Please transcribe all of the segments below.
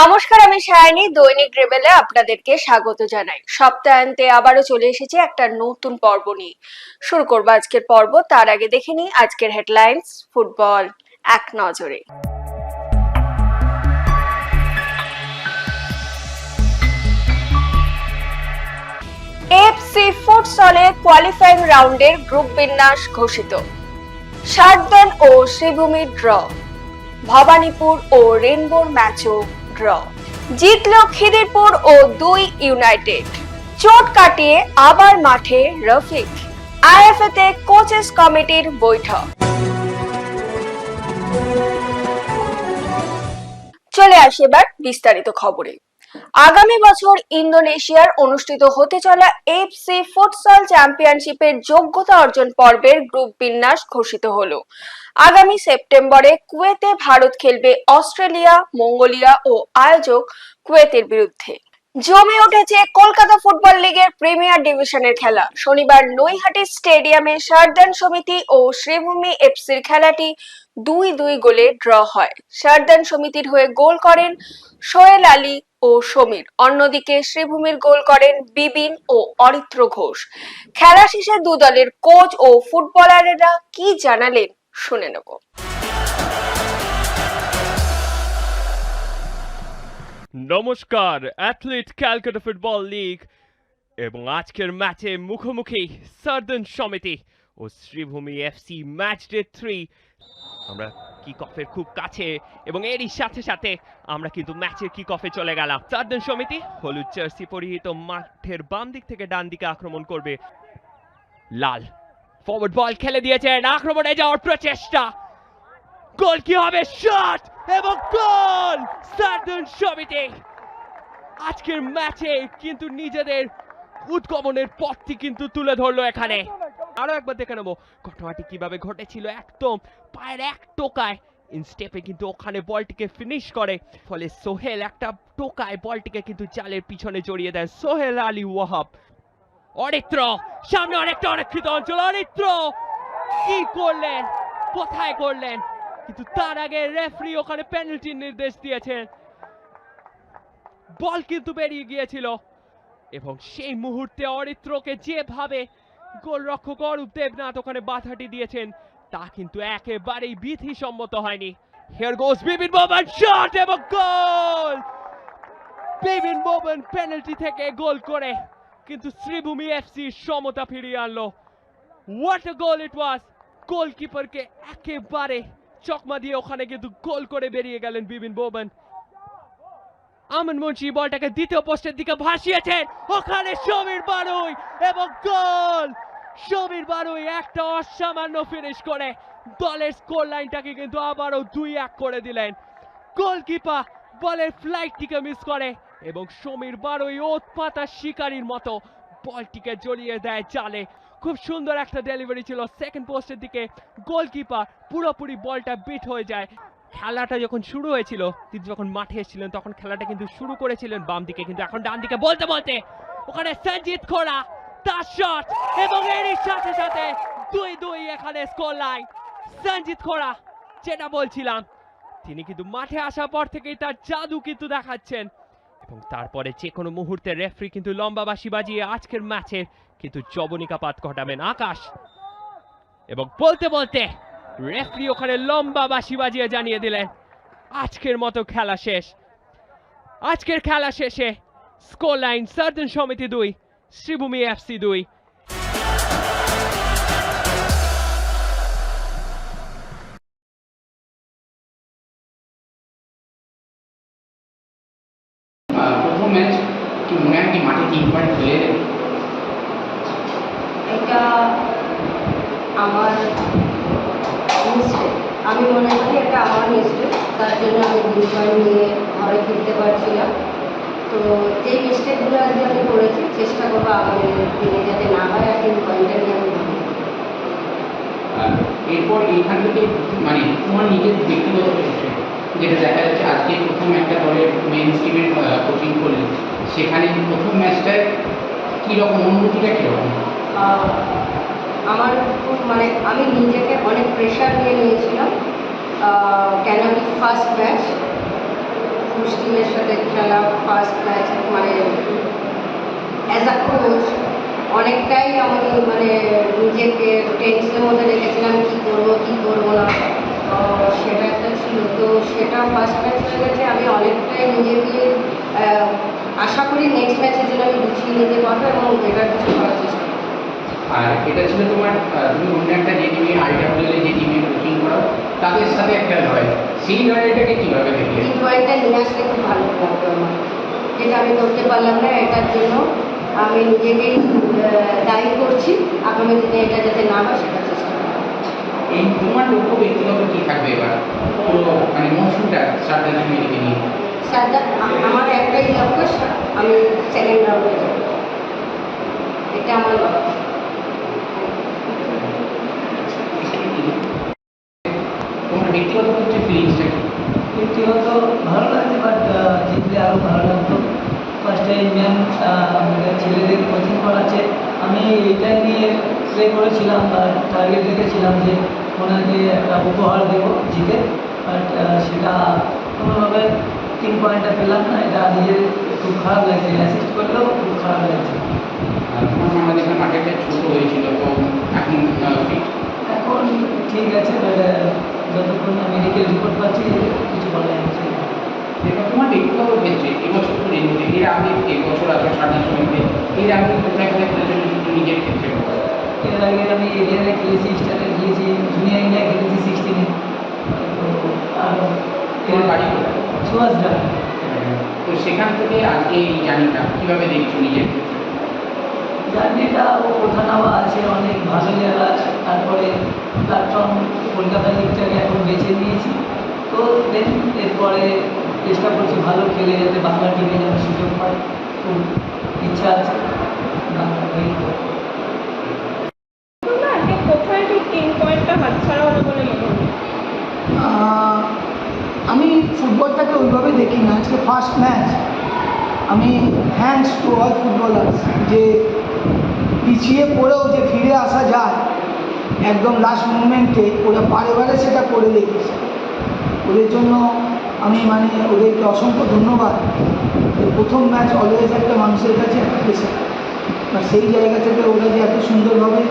নমস্কার, আমি সায়নী। দৈনিক রেবেলে আপনাদেরকে স্বাগত জানাই। সপ্তাহান্তে আবারও চলে এসেছে একটা নতুন পর্ব নিয়ে। শুরু করব আজকের পর্ব। তার আগে দেখে নিই আজকের হেডলাইন্স ফুটবল এক নজরে। এফসি ফুটসলে কোয়ালিফাইং রাউন্ডের গ্রুপ বিন্যাস ঘোষিত। সাতদান ও শ্রীভূমির ড্র ভবানীপুর ও রেনবোর ম্যাচও ড্র জিতল খিদিরপুর ও দুই ইউনাইটেড চোট কাটিয়ে আবার মাঠে রফিক। আইএফএ তে কোচেস কমিটির বৈঠক। চলে আসি এবার বিস্তারিত খবরে। আগামী বছর ইন্দোনেশিয়ার অনুষ্ঠিত হতে চলা এফসি ফুটসল চ্যাম্পিয়নশিপের যোগ্যতা অর্জন পর্বের গ্রুপ বিন্যাস ঘোষিত হলো। আগামী সেপ্টেম্বরে কুয়েতে ভারত খেলবে অস্ট্রেলিয়া, মঙ্গোলিয়া ও আয়োজক কুয়েতের বিরুদ্ধে। জমে উঠেছে কলকাতা ফুটবল লিগের প্রিমিয়ার ডিভিশনের খেলা। শনিবার নৈহাটি স্টেডিয়ামে সারদান সমিতি ও শ্রীভূমি এফসির খেলাটি দুই দুই গোলে ড্র হয়। সারদান সমিতির হয়ে গোল করেন সোহেল আলী ও সমীর। অন্যদিকে শ্রীভূমির গোল করেন বিবিন ও অরিত্র ঘোষ। খেলা শেষে দু দলের কোচ ও ফুটবলারেরা কি জানালেন শুনে নেব। নমস্কার, অ্যাথলিট ক্যালকাটা ফুটবল লিগ এবং আজকের ম্যাচে মুখোমুখি সার্দন সমিতি ও Sreebhumi FC match day three. আমরা কিক অফের খুব কাছে এবং এরই সাথে সাথে আমরা কিন্তু ম্যাচের কিক অফে চলে গেলাম। সার্দন সমিতি হলুদ জার্সি পরিহিত মাঠের বাম দিক থেকে ডান দিকে আক্রমণ করবে। লাল ফরওয়ার্ড বল খেলে দিয়েছেন আক্রমণে যাওয়ার প্রচেষ্টা। গোল কি হবে? শট এবং গোল সার্দন সমিতি আজকের ম্যাচে কিন্তু নিজেদের উদ্গমনের পথটি কিন্তু তুলে ধরলো এখানে। আরও একবার দেখে নেব। ঘটনাটি কীভাবে ঘটেছিল একদম পায়ের এক টোকায়। ইনস্টেপে কিন্তু ওখানে বলটিকে ফিনিশ করে। ফলে সোহেল একটা টোকায় বলটিকে কিন্তু জালের পিছনে জড়িয়ে দেন সোহেল আলী ওয়াহাব। অরিত্র সামনে অনেকটা অনেকৃত অঞ্চল। অরিত্র কি করলেন? কোথায় করলেন? কিন্তু তার আগে রেফারি ওখানে পেনাল্টির নির্দেশ দিয়েছেন। বল কিন্তু বেরিয়ে গিয়েছিল। এবং সেই মুহূর্তে অরিত্রকে যেভাবে গোলরক্ষক অরূপ দেবনাথ ওখানে বাধাটি দিয়েছেন। তা কিন্তু একেবারেই বিধিসম্মত হয়নি। Here goes Bipin Boman shot এবং গোল! বিপিন বোমান পেনাল্টি থেকে গোল করে, কিন্তু শ্রীভূমি এফসি সমতা ফিরিয়ে আনলো। হোয়াট আ গোল ইট ওয়াজ গোলকিপারকে একেবারে চকমা দিয়ে ওখানে কিন্তু গোল করে বেরিয়ে গেলেন বিপিন বোমান আমন মুন্সি বলটাকে দ্বিতীয় পোস্টের দিকে ভাসিয়েছেন। ওখানে সমীর বারুই এবং গোল! সমীর বারুই একটা অসামান্য ফিনিশ করে। দলের স্কোর লাইনটাকে কিন্তু আবারও দুই এক করে দিলেন। গোলকিপার বলের ফ্লাইটটিকে মিস করে এবং সমীর বারুই ওৎপাতা শিকারীর মতো বলটিকে জড়িয়ে দেয় জালে। খুব সুন্দর একটা ডেলিভারি ছিল সেকেন্ড পোস্টের দিকে। গোলকিপার পুরোপুরি বলটা বিট হয়ে যায়। খেলাটা যখন শুরু হয়েছিল, তিনি যখন মাঠে এসেছিলেন, তখন খেলাটা কিন্তু শুরু করেছিলেন বাম দিকে। কিন্তু এখন ডান দিকে বলতে বলতে ওখানে সঞ্জিত খোড়া, তার শট এবং এরই সাথে সাথে দুই দুই এখানে স্কোর লাইন সঞ্জিত খোড়া, যেটা বলছিলাম, তিনি কিন্তু মাঠে আসার পর থেকেই তার জাদু কিন্তু দেখাচ্ছেন। এবং তারপরে যে কোনো মুহূর্তে রেফারি কিন্তু লম্বা বাসি বাজিয়ে আজকের ম্যাচের কিন্তু জবনিকাপাত ঘটাবেন আকাশ। এবং বলতে বলতে রেফারি ওখানে লম্বা বাসি বাজিয়ে জানিয়ে দিলেন, আজকের মতো খেলা শেষ। আজকের খেলা শেষে স্কোর লাইন সার্জন সমিতি দুই, শ্রীভূমি এফসি দুই। এরপর এইখান থেকে মানে তোমার নিজের ব্যক্তিগত ক্ষেত্রে, যেটা দেখা যাচ্ছে আজকে প্রথম একটা দলের মেন স্ট্রিমের কোচিং করলে সেখানে প্রথম ম্যাচটায় কীরকম? অনুভূতিটা কীরকম? আমার মানে আমি নিজেকে অনেক প্রেশার নিয়ে নিয়েছিলাম। কেন কি ফার্স্ট ম্যাচ টিমের সাথে খেলা ফার্স্ট ম্যাচ মানে অ্যাজ আ কোচ অনেকটাই আমি মানে নিজেকে টেন্সের মধ্যে রেখেছিলাম কী করব কী করব না। সেটা একটা ছিল। তো সেটা ফার্স্ট ম্যাচ হয়ে গেছে। আমি অনেকটাই নিজেকে আশা করি নেক্সট ম্যাচের জন্য আমি গুছিয়ে নিতে পারব এবং এটা কিছু করার চেষ্টা আর এটা ছিল তোমার তুমি অন্য একটা যে টিমে আইডাব্লিউএল যে টিমে কোচিং করো তাদের সাথে একটা লড়াই সেই লড়াইটাকে কীভাবে দেখলে? এই পয়েন্টটা নিয়ে আসলে খুব ভালো লাগতো আমার। যেটা আমি করতে পারলাম না। এটার জন্য আমি নিজেকেই দায়ী করছি আগামী দিনে এটা যাতে না হয় সেটা চেষ্টা এই তোমার লক্ষ্য ব্যক্তিগত কী থাকবে এবার? পুরো মানে মৌসুমটা সারদানা মেডিকে নিয়ে। আ- আমার একটাই লক্ষ্য আমি সেকেন্ড রাউন্ডে যাব। এটা আমার লক্ষ্য তোমার ব্যক্তিগত হচ্ছে ফিলিংসটা কি? ব্যক্তিগত ভালো লাগছে বাট জিতলে আরও ভালো লাগতো। ফার্স্টে ম্যাম আমাদের ছেলেদের কোচিং করাচ্ছে। আমি এইটা নিয়ে প্লে করেছিলাম বা টার্গেট রেখেছিলাম যে ওনাকে একটা উপহার দেবো জিতে। বাট সেটা কোনোভাবে তিন পয়েন্টটা পেলাম না এটা নিজের খুব খারাপ লাগছে অ্যাসিস্ট করলেও খুব খারাপ লাগছে। এখন ঠিক আছে বাট যতক্ষণ মেডিকেল রিপোর্ট পাচ্ছি কিছু বলা যাচ্ছে তোমার ব্যক্তিগত ক্ষেত্রে এবছর তো রেঞ্জে এর আগে এবছর আছে সাড়ে সঙ্গে এর আগে কোথায় কোথায় খেলেছো একটু নিজের ক্ষেত্রে। এর আগে আমি এরিয়ারে খেলেছি স্টারে খেলেছি জুনিয়র ইন্ডিয়া খেলেছি সিক্সটিনে তোমার বাড়ি কোথায়? সুভাষদা তো সেখান থেকে আজকে এই জার্নিটা কীভাবে দেখছ নিজের ক্ষেত্রে? জার্নিটা ওঠানামা আছে অনেক ভালো জায়গা আছে। তারপরে প্ল্যাটফর্ম কলকাতা লিগটাকে এখন বেছে নিয়েছি। তো দেন এরপরে চেষ্টা করছি ভালো খেলে যাতে বাংলা টিমে যেন সুযোগ পাই খুব ইচ্ছা আছে আমি ফুটবলটাকে ওইভাবে দেখি না। আজকে ফার্স্ট ম্যাচ আমি থ্যাঙ্কস টু অল ফুটবলার্স যে পিছিয়ে পড়েও যে ফিরে আসা যায় একদম লাস্ট মুমেন্টে ওরা বারে বারে সেটা করে দেখিয়েছে। ওদের জন্য আমি মানে ওদেরকে অসংখ্য ধন্যবাদ প্রথম ম্যাচ অলওয়েজ একটা মানুষের কাছে একটা আর সেই জায়গা থেকে ওরা যে এত সুন্দরভাবে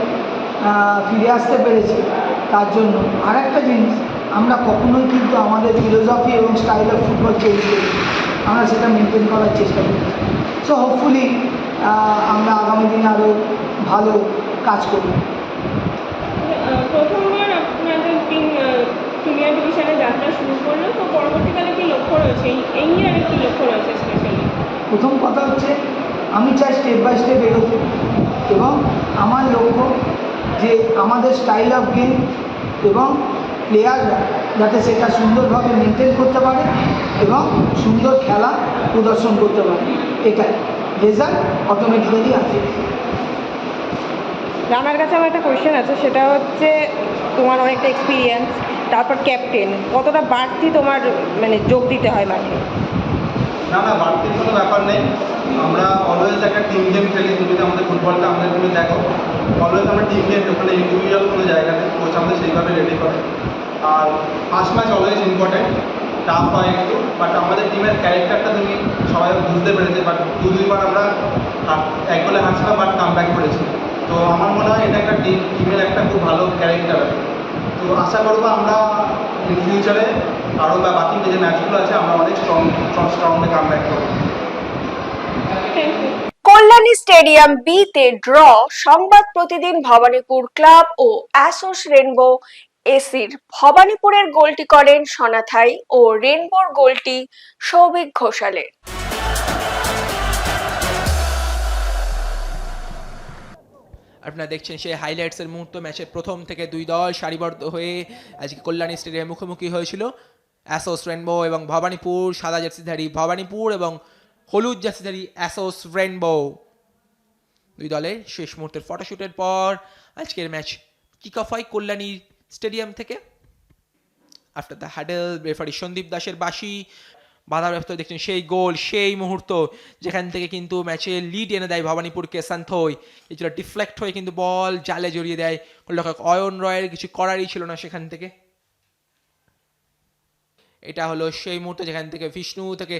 ফিরে আসতে পেরেছে, তার জন্য আর একটা জিনিস, আমরা কখনোই কিন্তু আমাদের ফিলোসফি এবং স্টাইল অফ ফুটবল চেঞ্জ করি আমরা সেটা মেনটেন করার চেষ্টা করি সো হোপফুলি আমরা আগামী দিনে আরও ভালো কাজ করব আহ, প্রথমবার আপনাদের টিম প্রিমিয়ার ডিভিশনে যাত্রা শুরু করল। তো পরবর্তীকালে কি লক্ষ্য রয়েছে? এই এই ইয়ারে কি লক্ষ্য রয়েছে স্পেশালি প্রথম কথা হচ্ছে আমি চাই স্টেপ বাই স্টেপ এগোতে। এবং আমার লক্ষ্য যে আমাদের স্টাইল অফ গেম এবং প্লেয়াররা যাতে সেটা সুন্দরভাবে মেনটেন করতে পারে এবং সুন্দর খেলা প্রদর্শন করতে পারে। এটাই। রেজাল্ট অটোমেটিক্যালি আছে আমার কাছে আমার একটা কোয়েশ্চেন আছে সেটা হচ্ছে তোমার অনেকটা এক্সপিরিয়েন্স তারপর ক্যাপ্টেন কতটা বাড়তি তোমার মানে যোগ দিতে হয় মাঠে? না না বাড়তির কোনো ব্যাপার নেই। আমরা অলওয়েজ একটা টিম গেম খেলি, তুমি আমাদের ফুটবলটা আমাদের তুমি দেখো। অলওয়েজ আমরা টিম গেম ওখানে ইন্ডিভিজুয়াল কোনো জায়গা নেই কোচ আমাদের সেইভাবে রেডি করে। আর first match always important tough হয় একটু বাট আমাদের টিমের ক্যারেক্টারটা তুমি সবাই বুঝতে পেরেছে বাট দু, দুইবার আমরা এক বলে হারছিলাম বাট কাম ব্যাক করেছি। তো আমার মনে হয় এটা একটা টিম টিমের একটা খুব ভালো ক্যারেক্টার তো আশা করব আমরা ইন ফিউচারে আরও বা বাকি যে ম্যাচগুলো আছে, আমরা অনেক strong strong strongly come back করব। কল্যাণী স্টেডিয়াম বি তে ড্র সংবাদ প্রতিদিন ভবানীপুর ক্লাব ও অ্যাসোস রেনবো এসির ভবানীপুরের গোলটি করেন সনাথাই ও রেনবোর গোলটি সৌভিক ঘোষালের। আপনারা দেখছেন সেই হাইলাইটসের মুহূর্ত, ম্যাচের প্রথম থেকে দুই দল সারিবদ্ধ হয়ে আজকে কল্যাণী স্টেডিয়ামে মুখোমুখি হয়েছিল। অ্যাসোস রেনবো এবং ভবানীপুর, সাদা জার্সিধারী ভবানীপুর এবং হলুদ জার্সিধারী অ্যাসোস রেনবো দুই দলের শেষ মুহূর্তের ফটোশুটের পর আজকের ম্যাচ কিক অফ হয় কল্যাণী স্টেডিয়াম থেকে। After the huddle referee Sandip দাসের বাসি বাধাপ্রাপ্ত দেখছেন সেই গোল, সেই মুহূর্ত যেখান থেকে কিন্তু ম্যাচে লিড এনে দেয় ভবানীপুরকে সান্থই। কিছুটা ডিফ্লেক্ট হয়ে কিন্তু বল জালে জড়িয়ে দেয় গোলরক্ষক অয়ন রয়ের, কিছু করারই ছিল না সেখান থেকে। এটা হলো সেই মুহূর্ত যেখান থেকে বিষ্ণু থেকে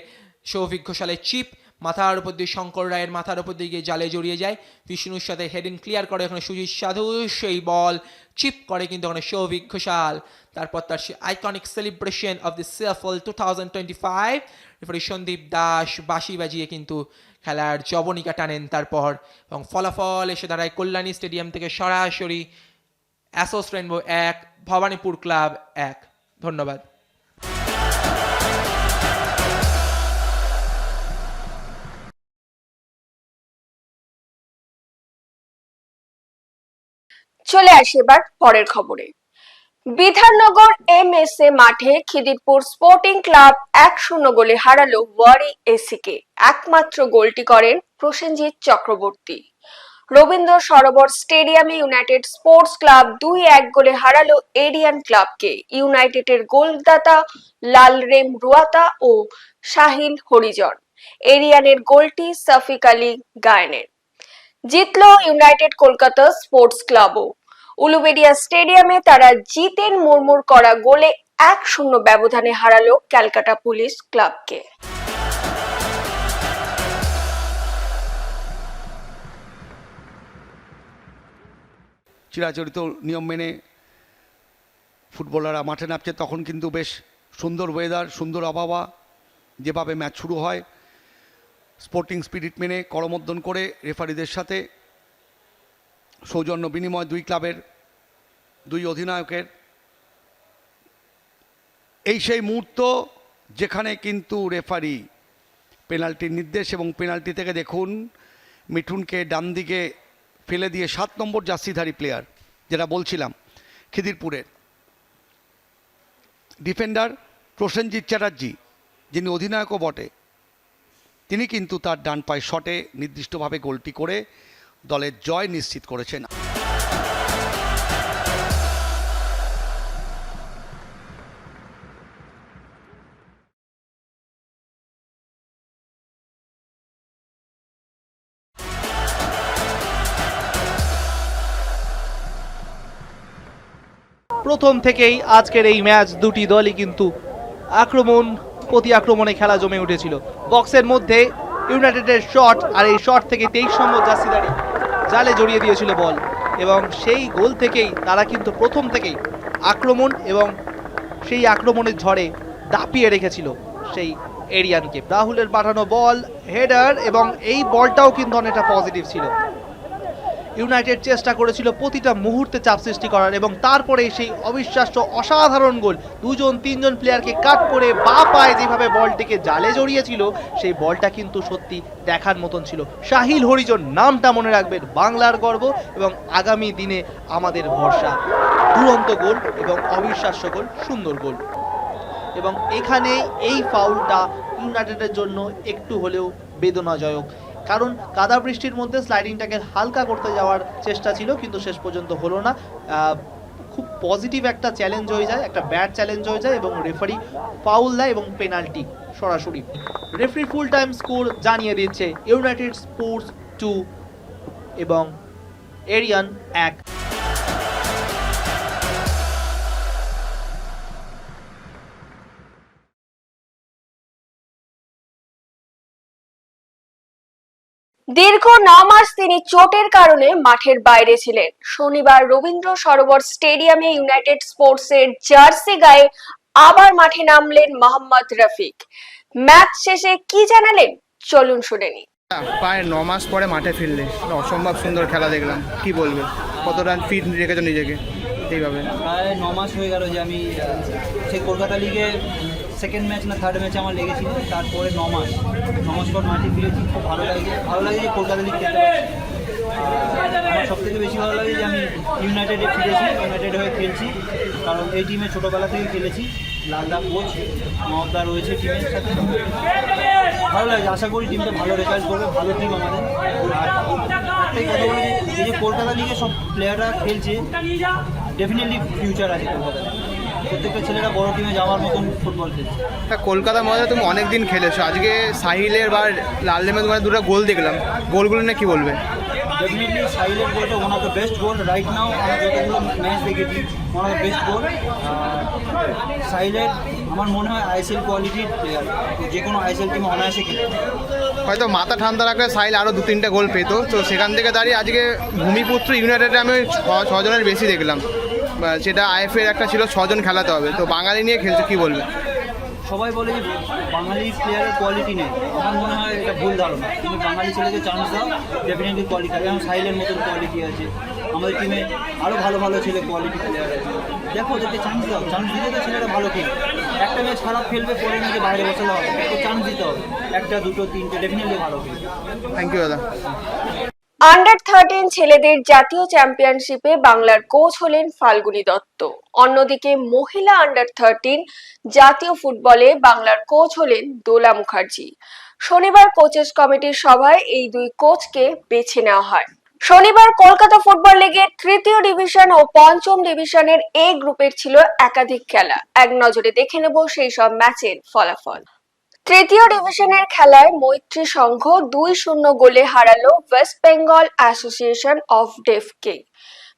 সৌভিক ঘোষালের চিপ মাথার উপর দিয়ে শঙ্কর রায়ের মাথার উপর দিয়ে গিয়ে জালে জড়িয়ে যায়। বিষ্ণুর সাথে হেডিং ক্লিয়ার করে, ওখানে সুজিত সাধু, সেই বল চিপ করে কিন্তু ওখানে সৌভিক ঘোষাল। তারপর তার সে iconic celebration of the সেফল two thousand twenty five referee Sandip Das বাঁশি বাজিয়ে কিন্তু খেলার জবনিকা টানেন তারপর। এবং ফলাফল এসে দাঁড়ায় কল্যাণী স্টেডিয়াম থেকে সরাসরি অ্যাসোস রেনবো এক, ভবানীপুর ক্লাব এক। ধন্যবাদ। চলে আসি এবার পরের খবরে। বিধাননগর এম এস এ মাঠে খিদিরপুর স্পোর্টিং ক্লাব এক শূন্য গোলে হারালো ওয়ারি এসিকে। একমাত্র গোলটি করেন প্রসেনজিৎ চক্রবর্তী। রবীন্দ্র সরোবর স্টেডিয়ামে ইউনাইটেড স্পোর্টস ক্লাব দুই এক গোলে হারালো এরিয়ান ক্লাবকে। ইউনাইটেডের গোলদাতা লালরেম রুয়াতা ও শাহিল হরিজন। এরিয়ানের গোলটি সাফিক আলী গায়নের। জিতলো ইউনাইটেড কলকাতা স্পোর্টস ক্লাবও। উলুবেডিয়া স্টেডিয়ামে তারা জিতেন মুরমুর করা গোলে এক শূন্য ব্যবধানে হারালো ক্যালকাটা পুলিশ ক্লাবকে। চিরাচরিত নিয়ম মেনে ফুটবলাররা মাঠে নামছে, তখন কিন্তু বেশ সুন্দর ওয়েদার সুন্দর আবহাওয়া, যেভাবে ম্যাচ শুরু হয় স্পোর্টিং স্পিরিট মেনে করমর্দন করে রেফারিদের সাথে সৌজন্য বিনিময় দুই ক্লাবের, দুই অধিনায়কের। এই সেই মুহূর্ত যেখানে কিন্তু রেফারি পেনাল্টির নির্দেশ এবং পেনাল্টি থেকে দেখুন, মিঠুনকে ডান দিকে ফেলে দিয়ে সাত নম্বর জার্সিধারী প্লেয়ার, যেটা বলছিলাম খিদিরপুরের ডিফেন্ডার প্রসেনজিৎ চ্যাটার্জি, যিনি অধিনায়কও বটে, তিনি কিন্তু তার ডান পায়ে শটে নির্দিষ্টভাবে গোলটি করে দলের জয় নিশ্চিত করেছেন। প্রথম থেকেই আজকের এই ম্যাচ দুটি দলই কিন্তু আক্রমণ, প্রতি আক্রমণে খেলা জমে উঠেছিল। বক্সের মধ্যে ইউনাইটেডের শট আর এই শট থেকে তেইশ নম্বর জার্সিদারি জালে জড়িয়ে দিয়েছিল বল। এবং সেই গোল থেকেই তারা কিন্তু প্রথম থেকেই আক্রমণ এবং সেই আক্রমণের ঝড়ে দাপিয়ে রেখেছিল সেই এরিয়ানকে। রাহুলের পাঠানো বল, হেডার এবং এই বলটাও কিন্তু অনেকটা পজিটিভ ছিল। ইউনাইটেড চেষ্টা করেছিল প্রতিটা মুহূর্তে চাপ সৃষ্টি করার এবং তারপরে সেই অবিশ্বাস্য অসাধারণ গোল দুজন, তিনজন প্লেয়ারকে কাট করে বা পায়ে যেভাবে বলটিকে জালে জড়িয়েছিল, সেই বলটা কিন্তু সত্যি দেখার মতন ছিল। শাহিল হরিজন নামটা মনে রাখবেন বাংলার গর্ব এবং আগামী দিনে আমাদের ভরসা। দুরন্ত গোল এবং অবিশ্বাস্য গোল, সুন্দর গোল। এবং এখানে এই ফাউলটা ইউনাইটেডের জন্য একটু হলেও বেদনাজনক। কারণ কাদা বৃষ্টির মধ্যে স্লাইডিংটাকে হালকা করতে যাওয়ার চেষ্টা ছিল, কিন্তু শেষ পর্যন্ত হলো না। খুব পজিটিভ একটা চ্যালেঞ্জ হয়ে যায়, একটা ব্যাড চ্যালেঞ্জ হয়ে যায়, এবং রেফারি ফাউল দেয় এবং পেনাল্টি সরাসরি। রেফারি ফুল টাইম স্কোর জানিয়ে দিচ্ছে ইউনাইটেড স্পোর্টস টু এবং এরিয়ান এক। দীর্ঘ ন মাস তিনি চোটের কারণে মাঠের বাইরে ছিলেন। শনিবার রবীন্দ্র সরোবর স্টেডিয়ামে ইউনাইটেড স্পোর্টস এর জার্সি গায়ে আবার মাঠে নামলেন মোহাম্মদ রফিক। ম্যাচ শেষে কি জানালেন? চলুন শুনে নিই। প্রায় ন মাস পরে মাঠে ফিরলে। অসম্ভব সুন্দর খেলা দেখলাম কি বলবে? কত রান ফিট রেখেছো নিজেকে এইভাবে। প্রায় ন মাস হয়ে গেল যে আমি সেই কলকাতা লিগে সেকেন্ড ম্যাচ না থার্ড ম্যাচে আমার লেগেছিল, তারপরে ন মাস ন মাস পর মাঠে ফিরেছি, খুব ভালো লাগে। ভালো লাগে যে কলকাতা লিগ খেলতে আমার সব থেকে বেশি ভালো লাগে যে আমি ইউনাইটেডে ফিরেছি ইউনাইটেড হয়ে খেলছি, কারণ এই টিমে ছোটোবেলা থেকে খেলেছি। লালদা কোচ মহব্দা রয়েছে টিমের সাথে। ভালো লাগে, আশা করি টিমটা ভালো রেজাল্ট করবে, ভালো টিম আমাদের। এই যে কলকাতা লিগে সব প্লেয়াররা খেলছে ডেফিনেটলি ফিউচার আছে কলকাতায় প্রত্যেকটা ছেলেরা বড় টিমে যাওয়ার মতন ফুটবল খেলছে। তা কলকাতার মধ্যে তুমি অনেক দিন খেলেছো। আজকে সাহিলের বা লালদেমের তোমার দুটো গোল দেখলাম। গোলগুলো নিয়ে কি বলবে? ডেফিনেটলি সাইলের গোলটা one of the best goal right now আমি যতগুলো ম্যাচ দেখেছি one of the best goal সাইলের আমার মনে হয় আইএসএল কোয়ালিটির প্লেয়ার যে কোনো আইএসএল টিম অনায়াসে খেলে হয়তো মাথা ঠান্ডা রাখলে সাইল আরও দু তিনটে গোল পেতো। তো সেখান থেকে দাঁড়িয়ে আজকে ভূমিপুত্র ইউনাইটেডে আমি ছ- ছজনের বেশি দেখলাম। বা সেটা আইএফএর একটা ছিল ছজন খেলাতে হবে। তো বাঙালি নিয়ে খেলছে কি বলবে? সবাই বলে যে বাঙালি প্লেয়ারের কোয়ালিটি নেই। আমার মনে হয় এটা ভুল ধারণা। তুমি বাঙালি ছেলেকে চান্স দাও ডেফিনেটলি কোয়ালিটি যেমন সাইলের মতন কোয়ালিটি আছে। আমাদের টিমে আরও ভালো ভালো ছেলে কোয়ালিটি প্লেয়ার আছে। দেখো ওদেরকে চান্স দাও। চান্স দিলে তো ছেলেরা ভালো খেলবে। একটা ম্যাচ খারাপ খেলবে পরে নিজে বাইরে বসালে হবে চান্স দিতে হবে। একটা দুটো তিনটে ডেফিনেটলি ভালো খেলবে। থ্যাংক ইউ দাদা। আন্ডার থার্টিন ছেলেদের জাতীয় চ্যাম্পিয়নশিপে বাংলার কোচ হলেন ফাল্গুনী দত্ত। অন্যদিকে মহিলা আন্ডার থার্টিন জাতীয় ফুটবলে বাংলার কোচ হলেন দোলা মুখার্জি। শনিবার কোচেস কমিটির সভায় এই দুই কোচকে বেছে নেওয়া হয়। শনিবার কলকাতা ফুটবল লিগের তৃতীয় ডিভিশন ও পঞ্চম ডিভিশনের এ গ্রুপের ছিল একাধিক খেলা। এক নজরে দেখে নেব সেই সব ম্যাচের ফলাফল। তৃতীয় ডিভিশনের খেলায় মৈত্রী সংঘ দুই শূন্য গোলে হারালো ওয়েস্ট বেঙ্গল অ্যাসোসিয়েশন অফ ডেফকে।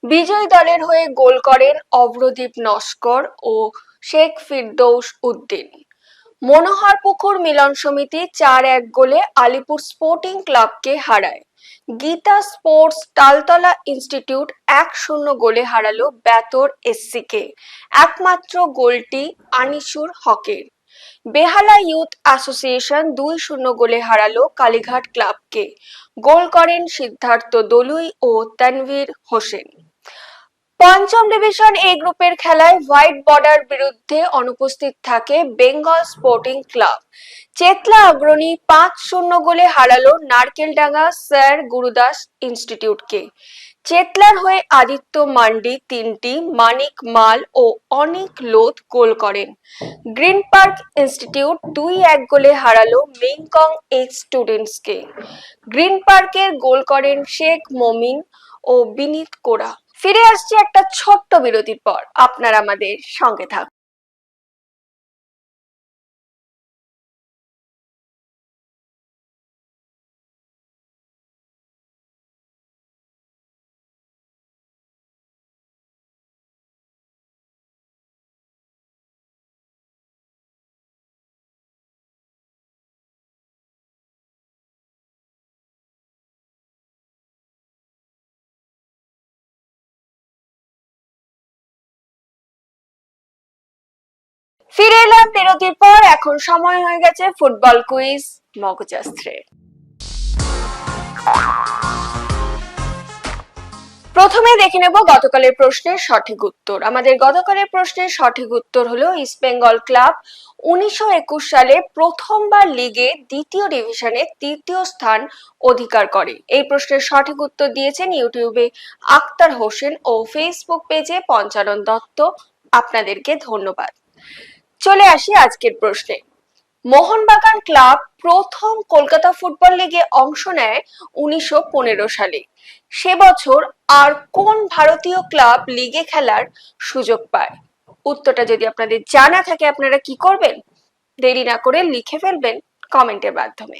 বিজয়ী দলের হয়ে গোল করেন অভ্রদীপ নস্কর ও শেখ ফিরদৌস উদ্দিন। মনোহর পুকুর মিলন সমিতি চার এক গোলে আলিপুর স্পোর্টিং ক্লাবকে হারায়। গীতা স্পোর্টস তালতলা ইনস্টিটিউট এক শূন্য গোলে হারালো ব্যাতর এসসিকে। একমাত্র গোলটি আনিসুর হকের। বেহালা ইউথ অ্যাসোসিয়েশন দুই শূন্য গোলে হারালো কালীঘাট ক্লাবকে। গোল করেন সিদ্ধার্থ দলুই ও তানভীর হোসেন। পঞ্চম ডিভিশন এ গ্রুপের খেলায় হোয়াইট বর্ডার বিরুদ্ধে অনুপস্থিত থাকে বেঙ্গল স্পোর্টিং ক্লাব। চেতলা অগ্রণী পাঁচ শূন্য গোলে হারালো নারকেলডাঙ্গা স্যার গুরুদাস ইনস্টিটিউটকে। চেতলার হয়ে আদিত্য মান্ডি তিনটি, মানিক মাল ও অনেক লোধ গোল করেন। গ্রিন পার্ক ইনস্টিটিউট দুই এক গোলে হারালো মেংকং এইচ স্টুডেন্টসকে। গ্রিন পার্কের গোল করেন শেখ মমিন ও বিনীত কোরা। ফিরে আসছি একটা ছোট্ট বিরতির পর। আপনারা আমাদের সঙ্গে থাকুন। ফিরে এলাম বিরতির পর, এখন সময় হয়ে গেছে ফুটবল কুইজ মগজাস্ত্রের প্রথমে দেখে নেব গতকালের প্রশ্নের সঠিক উত্তর। আমাদের গতকালের প্রশ্নের সঠিক উত্তর হলো ইস্ট বেঙ্গল ক্লাব উনিশশো একুশ সালে প্রথমবার লিগে দ্বিতীয় ডিভিশনে তৃতীয় স্থান অধিকার করে। এই প্রশ্নের সঠিক উত্তর দিয়েছেন ইউটিউবে আক্তার হোসেন ও ফেসবুক পেজে পঞ্চানন দত্ত। আপনাদেরকে ধন্যবাদ। চলে আসি আজকের প্রশ্নে। মোহনবাগান ক্লাব প্রথম কলকাতা ফুটবল লিগে অংশ নেয় উনিশশো পনেরো সালে। সে বছর আর কোন ভারতীয় ক্লাব লিগে খেলার সুযোগ পায়? উত্তরটা যদি আপনাদের জানা থাকে আপনারা কি করবেন? দেরি না করে লিখে ফেলবেন কমেন্টের মাধ্যমে।